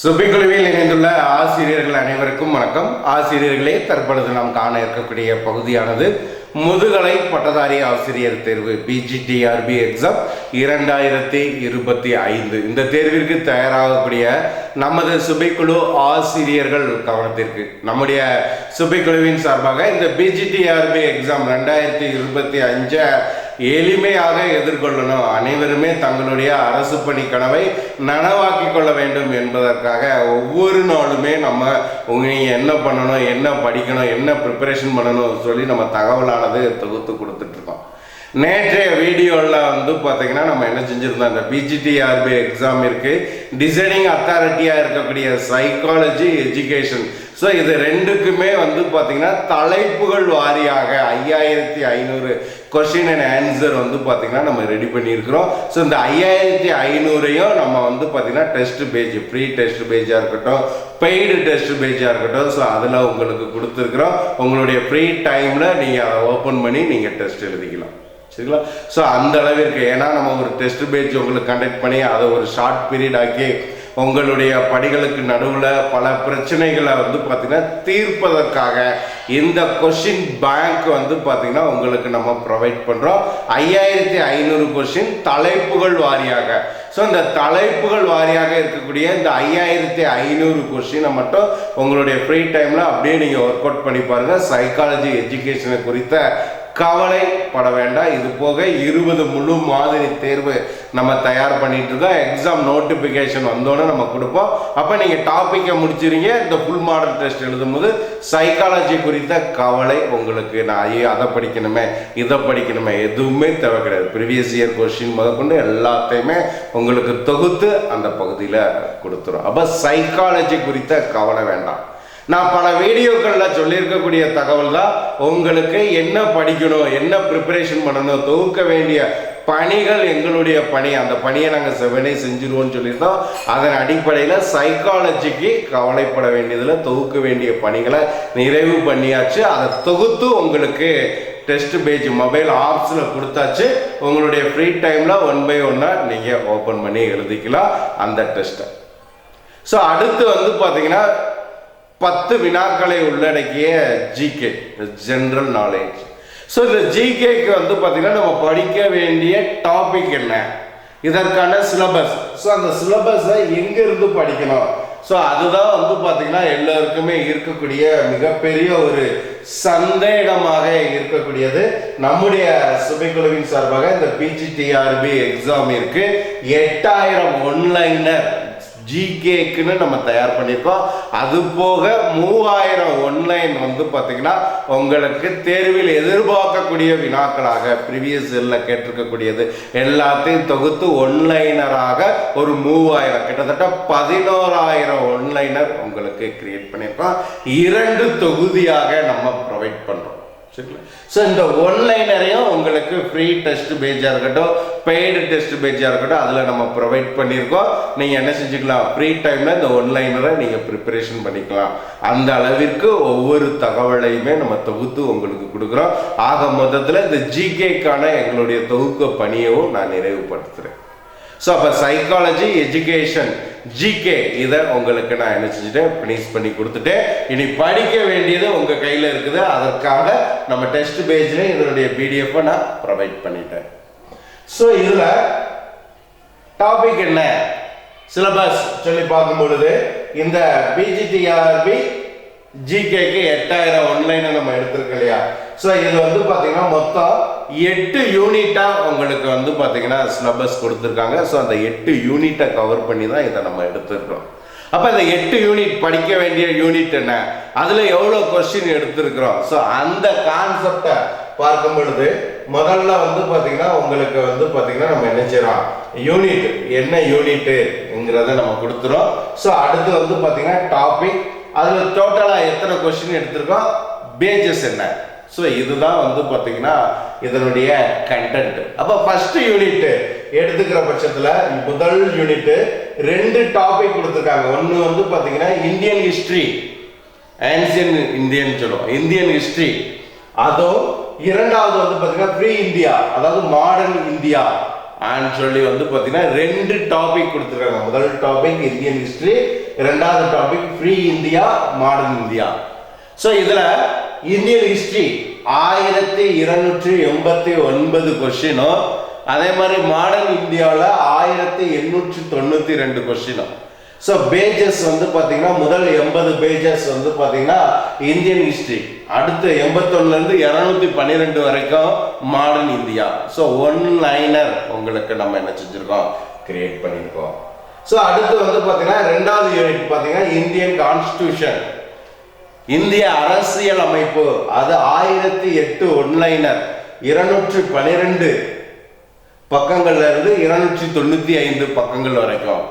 சுபிக்குழுவில் இணைந்துள்ள ஆசிரியர்கள் அனைவருக்கும் வணக்கம். ஆசிரியர்களே தற்பொழுது நாம் காண இருக்கக்கூடிய பகுதியானது முதுகலை பட்டதாரி ஆசிரியர் தேர்வு பிஜிடிஆர்பி எக்ஸாம் இரண்டாயிரத்தி இருபத்தி ஐந்து. இந்த தேர்விற்கு தயாராகக்கூடிய நமது சுபைக்குழு ஆசிரியர்கள் கவனத்திற்கு. நம்முடைய சுபைக்குழுவின் சார்பாக இந்த பிஜிடிஆர்பி எக்ஸாம் ரெண்டாயிரத்தி இருபத்தி அஞ்சை எளிமையாக எதிர்கொள்ளணும். அனைவருமே தங்களுடைய அரசு பணி கனவை நனவாக்கி கொள்ள வேண்டும் என்பதற்காக ஒவ்வொரு நாளுமே நம்ம உங்களை என்ன பண்ணணும் என்ன படிக்கணும் என்ன ப்ரிப்பரேஷன் பண்ணணும் சொல்லி நம்ம தகவலானது தொகுத்து கொடுத்துட்ருக்கோம் நேற்றைய வீடியோவில் வந்து பார்த்தீங்கன்னா நம்ம என்ன செஞ்சுருந்தோம்? அந்த பிஜிடிஆர்பி எக்ஸாம் இருக்கு. டிசைனிங் அத்தாரிட்டியாக இருக்கக்கூடிய சைக்காலஜி எஜுகேஷன் ஸோ இது ரெண்டுக்குமே வந்து பார்த்திங்கன்னா தலைப்புகள் வாரியாக ஐயாயிரத்தி ஐநூறு கொஷின் அண்ட் ஆன்சர் வந்து பார்த்தீங்கன்னா நம்ம ரெடி பண்ணியிருக்கிறோம். ஸோ இந்த ஐயாயிரத்தி ஐநூறையும் நம்ம வந்து பார்த்தீங்கன்னா டெஸ்ட் பேஜ் ஃப்ரீ டெஸ்ட் பேஜாக இருக்கட்டும் பெய்டு டெஸ்ட் பேஜாக இருக்கட்டும். ஸோ அதில் உங்களுக்கு கொடுத்துருக்குறோம். உங்களுடைய ஃப்ரீ டைமில் நீங்கள் அதை ஓப்பன் பண்ணி நீங்கள் டெஸ்ட் எழுதிக்கலாம். சரிங்களா? ஸோ அந்த அளவிற்கு ஏன்னா நம்ம ஒரு டெஸ்ட் பேஜ் உங்களுக்கு கண்டக்ட் பண்ணி அதை ஒரு ஷார்ட் பீரியட் ஆக்கி உங்களுடைய படிகளுக்கு நடுவில் பல பிரச்சனைகளை வந்து பார்த்திங்கன்னா தீர்ப்பதற்காக இந்த கொஷின் பேங்க் வந்து பார்த்திங்கன்னா உங்களுக்கு நம்ம ப்ரொவைட் பண்ணுறோம் ஐயாயிரத்தி ஐநூறு கொஷின் தலைப்புகள் வாரியாக. ஸோ இந்த தலைப்புகள் வாரியாக இருக்கக்கூடிய இந்த ஐயாயிரத்தி ஐநூறு கொஷினை மட்டும் உங்களுடைய ஃப்ரீ டைமில் அப்படியே நீங்கள் ஒர்க் அவுட் பண்ணி பாருங்கள் சைக்காலஜி எஜுகேஷனை குறித்த கவலைப்பட வேண்டாம் இது போக இருபது முழு மாதிரி தேர்வு நம்ம தயார் பண்ணிட்டு இருக்கோம் எக்ஸாம் நோட்டிஃபிகேஷன் வந்தோடனே நம்ம கொடுப்போம். அப்போ நீங்கள் டாப்பிக்கை முடிச்சிருங்க. இந்த ஃபுல் மாடல் டெஸ்ட் எழுதும் போது சைக்காலஜி குறித்த கவலை உங்களுக்கு நான் ஐயோ அதை படிக்கணுமே இதை படிக்கணுமே எதுவுமே தேவை கிடையாது. ப்ரீவியஸ் இயர் கொஸ்டின் முதற்கொண்டு எல்லாத்தையுமே உங்களுக்கு தொகுத்து அந்த பகுதியில் கொடுத்துரும். அப்போ சைக்காலஜி குறித்த கவலை வேண்டாம். நான் பல வீடியோக்களில் சொல்லியிருக்கக்கூடிய தகவல் தான் உங்களுக்கு என்ன படிக்கணும் என்ன ப்ரிப்பரேஷன் பண்ணணும் தொகுக்க வேண்டிய பணிகள் எங்களுடைய பணி. அந்த பணியை நாங்கள் செவனே செஞ்சிருவோம்னு சொல்லியிருந்தோம். அதன் அடிப்படையில் சைக்காலஜிக்கு கவலைப்பட வேண்டியதில் தொகுக்க வேண்டிய பணிகளை நிறைவு பண்ணியாச்சு. அதை தொகுத்து உங்களுக்கு டெஸ்ட் பேஜ் மொபைல் ஆப்ஸில் கொடுத்தாச்சு. உங்களுடைய ஃப்ரீ டைமில் ஒன் பை ஒன்னாக நீங்கள் ஓப்பன் பண்ணி எழுதிக்கலாம் அந்த டெஸ்ட்டை ஸோ அடுத்து வந்து பார்த்தீங்கன்னா பத்து வினாக்களை உள்ளடக்கிய ஜிகே ஜென்ரல் நாலேஜ் ஸோ இந்த ஜிகேக்கு வந்து பார்த்தீங்கன்னா நம்ம படிக்க வேண்டிய டாபிக் என்ன? இதற்கான சிலபஸ் ஸோ அந்த சிலபஸை எங்கேருந்து படிக்கணும்? ஸோ அதுதான் வந்து பார்த்தீங்கன்னா எல்லோருக்குமே இருக்கக்கூடிய மிகப்பெரிய ஒரு சந்தேகமாக இருக்கக்கூடியது. நம்முடைய சுபைக்குழுவின் சார்பாக இந்த பிஜிடிஆர்பி எக்ஸாம் எட்டாயிரம் ஒன்லைனர் ஜிகேக்குன்னு நம்ம தயார் பண்ணியிருக்கோம். அது போக மூவாயிரம் ஒன்லைன் வந்து பார்த்தீங்கன்னா உங்களுக்கு தேர்வில் எதிர்பார்க்கக்கூடிய வினாக்களாக ப்ரீவியஸ் இயரில் கேட்டிருக்கக்கூடியது எல்லாத்தையும் தொகுத்து ஒன்லைனராக ஒரு மூவாயிரம் கிட்டத்தட்ட பதினோராயிரம் ஒன்லைனர் உங்களுக்கு கிரியேட் பண்ணியிருக்கோம். இரண்டு தொகுதியாக நம்ம ப்ரொவைட் பண்ணுறோம் சரிங்களா ஸோ இந்த ஒன்லைனரையும் உங்களுக்கு ஃப்ரீ டெஸ்ட் பேஜாக இருக்கட்டும் பெய்டு டெஸ்ட் பேஜாக இருக்கட்டும் அதில் நம்ம ப்ரொவைட் பண்ணியிருக்கோம். நீங்கள் என்ன செஞ்சுக்கலாம்? ஃப்ரீ டைமில் இந்த ஒன்லைனரை நீங்கள் ப்ரிப்பரேஷன் பண்ணிக்கலாம். அந்த அளவிற்கு ஒவ்வொரு தகவலையுமே நம்ம தொகுத்து உங்களுக்கு கொடுக்குறோம். ஆக மொத்தத்தில் இந்த ஜிகேக்கான எங்களுடைய தொகுக்க பணியவும் நான் நிறைவுபடுத்துகிறேன் ஸோ அப்போ சைக்காலஜி எஜுகேஷன் ஜிகே இதை உங்களுக்கு நான் என்ன செஞ்சுட்டேன்? ஃபினிஷ் பண்ணி கொடுத்துட்டேன். இனி படிக்க வேண்டியது உங்கள் கையில் இருக்குது. அதற்காக நம்ம டெஸ்ட் பேஜில் இதனுடைய பிடிஎஃப்பை நான் ப்ரொவைட் பண்ணிட்டேன். ஸோ இதில் டாபிக் என்ன? சிலபஸ் சொல்லி பார்க்கும் பொழுது இந்த பிஜிடிஆர்பி ஜிகேக்கு எட்டாயிரம் ஒன்லைனை நம்ம எடுத்திருக்கோம் இல்லையா? ஸோ இது வந்து பார்த்தீங்கன்னா மொத்தம் எட்டு யூனிட்டாக உங்களுக்கு வந்து பார்த்தீங்கன்னா சிலபஸ் கொடுத்துருக்காங்க. ஸோ அந்த எட்டு யூனிட்டை கவர் பண்ணி தான் இதை நம்ம எடுத்துருக்கோம் அப்போ இந்த எட்டு யூனிட் படிக்க வேண்டிய யூனிட் என்ன? அதில் எவ்வளோ கொஸ்டின் எடுத்திருக்கிறோம்? ஸோ அந்த கான்செப்டை பார்க்கும் பொழுது முதல்ல வந்து பார்த்திங்கன்னா உங்களுக்கு வந்து பார்த்திங்கன்னா நம்ம என்ன செய்யறோம்? யூனிட் என்ன யூனிட்டுங்கிறத நம்ம கொடுத்துரும் ஸோ அடுத்து வந்து பார்த்திங்கன்னா டாபிக் அதில் டோட்டலாக எத்தனை கொஸ்டின் எடுத்திருக்கோம்? பேஜஸ் என்ன? ஸோ இதுதான் வந்து பார்த்தீங்கன்னா இதனுடைய கண்டென்ட் அப்போ ஃபர்ஸ்ட் யூனிட் எடுத்துக்கிற பட்சத்தில் முதல் யூனிட் ரெண்டு டாபிக் கொடுத்துருக்காங்க. ஒன்று வந்து பார்த்தீங்கன்னா இந்தியன் ஹிஸ்ட்ரி ஆன்சியன் இந்தியன் சொல்லுவோம். இந்தியன் ஹிஸ்ட்ரி அதுவும் இரண்டாவது வந்து பார்த்தீங்கன்னா ப்ரீ இந்தியா அதாவது மாடர்ன் இந்தியா ஆன்னு சொல்லி வந்து பார்த்தீங்கன்னா ரெண்டு டாபிக் கொடுத்துருக்காங்க. முதல் டாபிக் இந்தியன் ஹிஸ்ட்ரி ரெண்டாவது topic free India modern India so இதில் இந்தியன் ஹிஸ்ட்ரி ஆயிரத்தி இருநூற்றி எண்பத்தி ஒன்பது கொஷினும் அதே மாதிரி மாடர்ன் இந்தியாவில் ஆயிரத்தி எண்ணூற்றி தொண்ணூற்றி ரெண்டு கொஷினும் ஸோ பேஜஸ் வந்து பார்த்தீங்கன்னா முதல் எண்பது பேஜஸ் வந்து பார்த்தீங்கன்னா இந்தியன் ஹிஸ்ட்ரி அடுத்து எண்பத்தொன்னுலேருந்து இரநூத்தி பன்னிரெண்டு வரைக்கும் modern India. So one liner உங்களுக்கு நம்ம என்ன செஞ்சுருக்கோம்? கிரியேட் பண்ணியிருக்கோம் ஸோ அடுத்து வந்து பார்த்தீங்கன்னா ரெண்டாவது யூனிட் பார்த்தீங்கன்னா இந்தியன் கான்ஸ்டியூஷன் இந்திய அரசியல் அமைப்பு அது ஆயிரத்தி எட்டு ஒன்லைனர் இருநூற்றி பனிரெண்டு பக்கங்கள்ல இருந்து இருநூற்றி தொண்ணூத்தி ஐந்து பக்கங்கள் வரைக்கும்.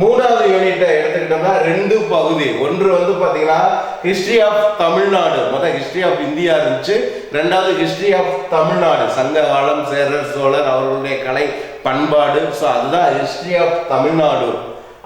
மூணாவது யூனிட்டை எடுத்துக்கிட்டோம்னா ரெண்டு பகுதி. ஒன்று வந்து பாத்தீங்கன்னா ஹிஸ்டரி ஆஃப் தமிழ்நாடு. முதல் ஹிஸ்டரி ஆஃப் இந்தியா இருந்துச்சு. ரெண்டாவது ஹிஸ்டரி ஆஃப் தமிழ்நாடு. சங்க காலம் சேரர் சோழர் அவர்களுடைய கலை பண்பாடு. ஸோ அதுதான் ஹிஸ்டரி ஆஃப் தமிழ்நாடு.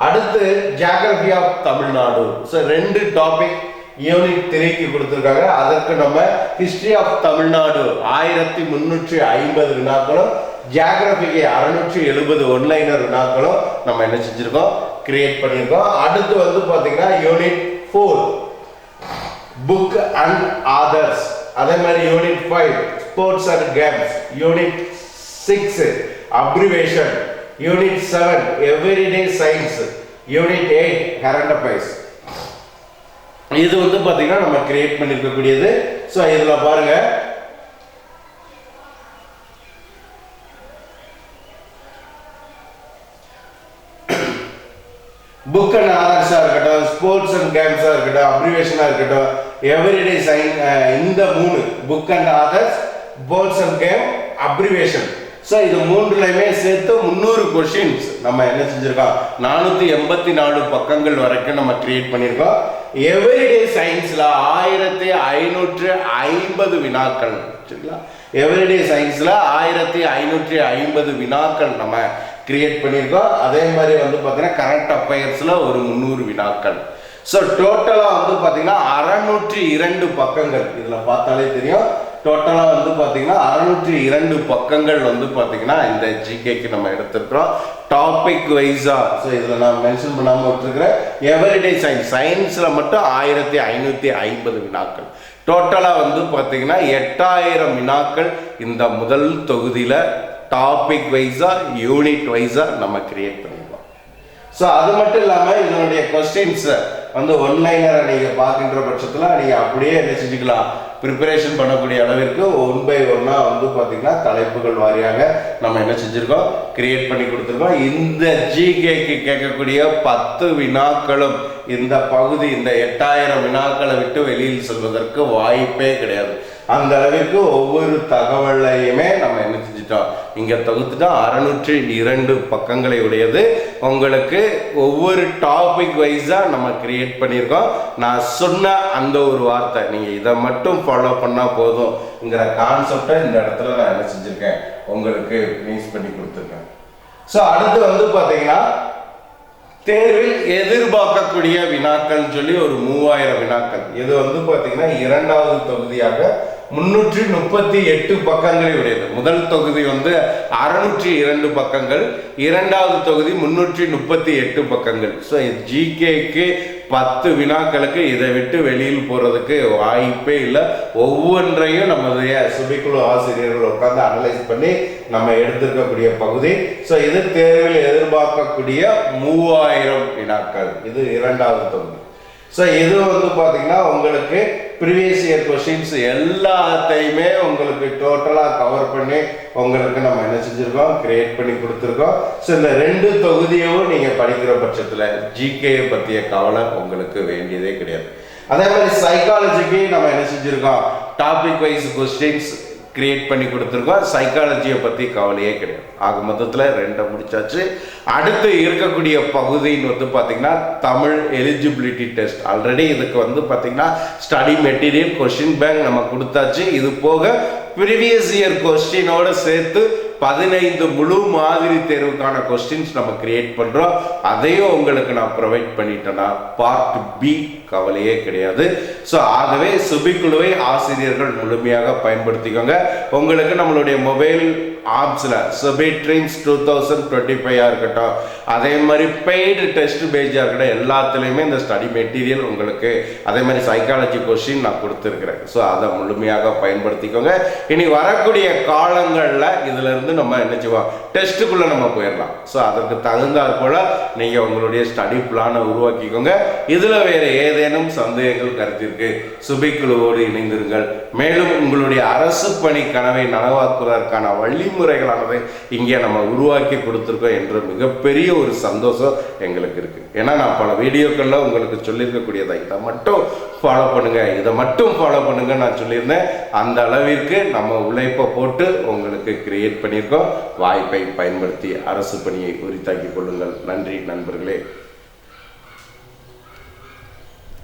அடுத்து ஜியாகிரபி ஆஃப் தமிழ்நாடு. ஸோ ரெண்டு டாபிக் யூனிட் த்ரீக்கு கொடுத்துருக்காங்க. அதற்கு நம்ம ஹிஸ்ட்ரி ஆஃப் தமிழ்நாடு ஆயிரத்தி முன்னூற்றி ஐம்பது வினாக்களும் ஜியாகிரபிக்கு அறுநூற்றி எழுபது ஒன்லைனர் வினாக்களும் நம்ம என்ன செஞ்சுருக்கோம்? கிரியேட் பண்ணியிருக்கோம் அடுத்து வந்து பார்த்தீங்கன்னா unit four book and authors அதே மாதிரி unit five sports and games unit six abbreviation unit seven everyday science unit eight current affairs இது வந்து பார்த்தீங்கன்னா நம்ம கிரியேட் பண்ணியிருக்கக்கூடியது ஸோ இதில் பாருங்கள் புக் அண்ட் ஆதர்ஸாக இருக்கட்டும் ஸ்போர்ட்ஸ் அண்ட் கேம்ஸாக இருக்கட்டும் அப்ரிவேஷனாக இருக்கட்டும் எவ்ரிடே சைன் இந்த மூணு book and authors sports and game abbreviation so இது மூன்றுலையுமே சேர்த்து முந்நூறு கொஷின்ஸ் நம்ம என்ன செஞ்சுருக்கோம்? நானூற்றி எண்பத்தி நாலு பக்கங்கள் வரைக்கும் நம்ம கிரியேட் பண்ணியிருக்கோம் எவ்ரிடே சயின்ஸில் ஆயிரத்தி ஐநூற்று ஐம்பது வினாக்கள். சரிங்களா? எவ்ரிடே சயின்ஸில் ஆயிரத்தி ஐநூற்றி ஐம்பது வினாக்கள் நம்ம கிரியேட் பண்ணியிருக்கோம் அதே மாதிரி வந்து பார்த்தீங்கன்னா கரண்ட் அஃபேர்ஸில் ஒரு முந்நூறு வினாக்கள். ஸோ டோட்டலாக வந்து பார்த்தீங்கன்னா அறநூற்றி இரண்டு பக்கங்கள். இதில் பார்த்தாலே தெரியும். டோட்டலாக வந்து பார்த்தீங்கன்னா அறநூற்றி இரண்டு பக்கங்கள் வந்து பார்த்தீங்கன்னா இந்த ஜிகேக்கு நம்ம எடுத்திருக்கிறோம். டாபிக் வைஸாக ஸோ இதில் நான் மென்ஷன் பண்ணாமல் விட்டுருக்கிறேன். எவரிடே சயின்ஸ் சயின்ஸில் மட்டும் ஆயிரத்தி ஐநூற்றி ஐம்பது வினாக்கள். டோட்டலாக வந்து பார்த்தீங்கன்னா எட்டாயிரம் வினாக்கள் இந்த முதல் தொகுதியில் டாபிக் வைஸாக யூனிட் வைஸாக நம்ம கிரியேட் பண்ணிடுவோம் ஸோ அது மட்டும் இல்லாமல் இதனுடைய கொஸ்டின்ஸை வந்து ஒன்லைனரை நீங்கள் பார்க்கின்ற பட்சத்தில் நீங்கள் அப்படியே என்ன செஞ்சுக்கலாம்? ப்ரிப்பரேஷன் பண்ணக்கூடிய அளவிற்கு ஒன் பை ஒன்னாக வந்து பார்த்திங்கன்னா தலைப்புகள் வாரியாக நம்ம என்ன செஞ்சுருக்கோம்? கிரியேட் பண்ணி கொடுத்துருக்கோம். இந்த ஜிகேக்கு கேட்கக்கூடிய பத்து வினாக்களும் இந்த பகுதி இந்த எட்டாயிரம் வினாக்களை விட்டு வெளியில் செல்வதற்கு வாய்ப்பே கிடையாது. அந்த அளவிற்கு ஒவ்வொரு தகவலையுமே நம்ம என்ன தொகுத்துட்டோம் இங்கே தொகுத்துட்டோம் அறுநூற்றி இரண்டு பக்கங்களை உடையது. உங்களுக்கு ஒவ்வொரு டாபிக் வைஸாக நம்ம கிரியேட் பண்ணியிருக்கோம். நான் சொன்ன அந்த ஒரு வார்த்தை நீங்கள் இதை மட்டும் ஃபாலோ பண்ணால் போதும்ங்கிற கான்செப்டை இந்த இடத்துல நான் என்ன செஞ்சிருக்கேன்? உங்களுக்கு மீஸ் பண்ணி கொடுத்துருக்கேன். ஸோ அடுத்து வந்து பார்த்தீங்கன்னா தேர்வில் எதிர்பார்க்கக்கூடிய வினாக்கள்னு சொல்லி ஒரு மூவாயிரம் வினாக்கள். இது வந்து பார்த்தீங்கன்னா இரண்டாவது தொகுதியாக முன்னூற்றி முப்பத்தி எட்டு பக்கங்களை உடையது. முதல் தொகுதி வந்து அறுநூற்றி இரண்டு பக்கங்கள் இரண்டாவது தொகுதி முன்னூற்றி முப்பத்தி எட்டு பக்கங்கள். ஸோ ஜிகேக்கு பத்து வினாக்களுக்கு இதை விட்டு வெளியில் போகிறதுக்கு வாய்ப்பே இல்லை. ஒவ்வொன்றையும் நம்மளுடைய சுபிக்குழு ஆசிரியர்கள் உட்காந்து அனலைஸ் பண்ணி நம்ம எடுத்திருக்கக்கூடிய பகுதி. ஸோ இது தேர்வில் எதிர்பார்க்கக்கூடிய மூவாயிரம் வினாக்கள். இது இரண்டாவது தொகுதி. ஸோ இது வந்து பார்த்தீங்கன்னா உங்களுக்கு ப்ரீவியஸ் இயர் கொஷின்ஸ் எல்லாத்தையுமே உங்களுக்கு டோட்டலாக கவர் பண்ணி உங்களுக்கு நம்ம என்ன செஞ்சுருக்கோம்? கிரியேட் பண்ணி கொடுத்துருக்கோம். ஸோ இந்த ரெண்டு தொகுதியும் நீங்கள் படிக்கிற பட்சத்தில் ஜிகேயை பற்றிய கவலை உங்களுக்கு வேண்டியதே கிடையாது. அதே மாதிரி சைக்காலஜிக்கு நம்ம என்ன செஞ்சுருக்கோம்? டாபிக் வைஸ் கொஸ்டின்ஸ் கிரியேட் பண்ணி கொடுத்துருக்கோம். சைக்காலஜியை பற்றி கவலையே கிடையாது. ஆக மொத்தத்தில் ரெண்டை முடிச்சாச்சு. அடுத்து இருக்கக்கூடிய பகுதின்னு வந்து பார்த்திங்கன்னா தமிழ் எலிஜிபிலிட்டி டெஸ்ட் ஆல்ரெடி இதுக்கு வந்து பார்த்திங்கன்னா ஸ்டடி மெட்டீரியல் கொஷின் பேங்க் நம்ம கொடுத்தாச்சு. இது போக ப்ரீவியஸ் இயர் கொஸ்டினோடு சேர்த்து பதினைந்து முழு மாதிரி தேர்வுக்கான கொஸ்டின்ஸ் நம்ம கிரியேட் பண்ணுறோம் அதையும் உங்களுக்கு நான் ப்ரொவைட் பண்ணிட்டேன்னா பார்ட் பி கவலையே கிடையாது. ஸோ ஆகவே சுபிக்குழுவை ஆசிரியர்கள் முழுமையாக பயன்படுத்திக்கோங்க. உங்களுக்கு நம்மளுடைய mobile ஆப்ஸில் Subi dreams two thousand twenty ஃபைவாக இருக்கட்டும் அதே மாதிரி பெய்டு டெஸ்ட் பேஜாக இருக்கட்டும் எல்லாத்துலேயுமே இந்த ஸ்டடி மெட்டீரியல் உங்களுக்கு அதே மாதிரி சைக்காலஜி கொஸ்டின் நான் கொடுத்துருக்குறேன். ஸோ அதை முழுமையாக பயன்படுத்திக்கோங்க. இனி வரக்கூடிய காலங்களில் இதிலிருந்து நம்ம என்ன செய்வோம்? டெஸ்ட்டுக்குள்ளே நம்ம போயிடலாம். ஸோ அதற்கு தகுந்தாற் போல் நீங்கள் உங்களுடைய ஸ்டடி பிளானை உருவாக்கிக்கோங்க. இதில் வேறு ஏதேனும் சந்தேகங்கள் கருத்திற்கு சுபிக்குழுவோடு இணைந்திருங்கள். மேலும் உங்களுடைய அரசு பணி கனவை நனவாக்குவதற்கான வழிமுறைகளானதை இங்கே நம்ம உருவாக்கி கொடுத்துருக்கோம் என்ற மிகப்பெரிய ஒரு சந்தோஷம் எங்களுக்கு இருக்கு. ஏன்னா நான் பல வீடியோக்களில் உங்களுக்கு சொல்லியிருக்கக்கூடியதை இதை மட்டும் ஃபாலோ பண்ணுங்க. இதை மட்டும் ஃபாலோ பண்ணுங்க நான் சொல்லியிருந்தேன். அந்த அளவிற்கு நம்ம உழைப்பை போட்டு உங்களுக்கு கிரியேட் பண்ணி பண்ணியிருக்கோம் வாய்ப்பை பயன்படுத்தி அரசு பணியை உரித்தாக்கி கொள்ளுங்கள். நன்றி நண்பர்களே.